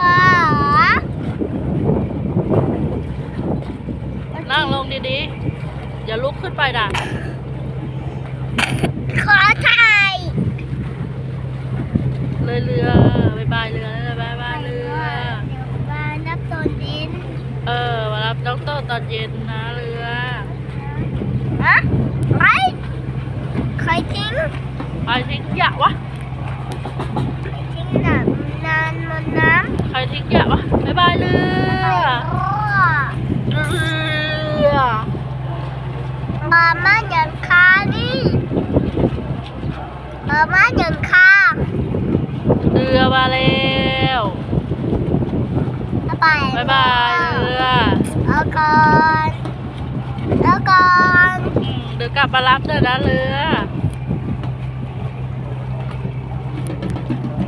อ๋อนั่งลงดีๆ อย่าลุกขึ้นไปนะขอถ่ายเลยเรือบายบายเรือเลยบายบายเรือ เดี๋ยวมานับตนดินเออมารับด็อกเตอร์ตอนเย็นนะเรือ ฮะใครใครทิ้ง ไปทิ้งขยะวะ ทิ้งหนังนานบนน้ำ ใคร ทิ้งขยะวะบ๊ายบายเรือเรือมามาเดินคาดิมามาเดินคาเรือมาแล้วไปบายบายเรือเอาก่อนเอาก่อนเดี๋ยวกลับมารับเถอะนะเรือ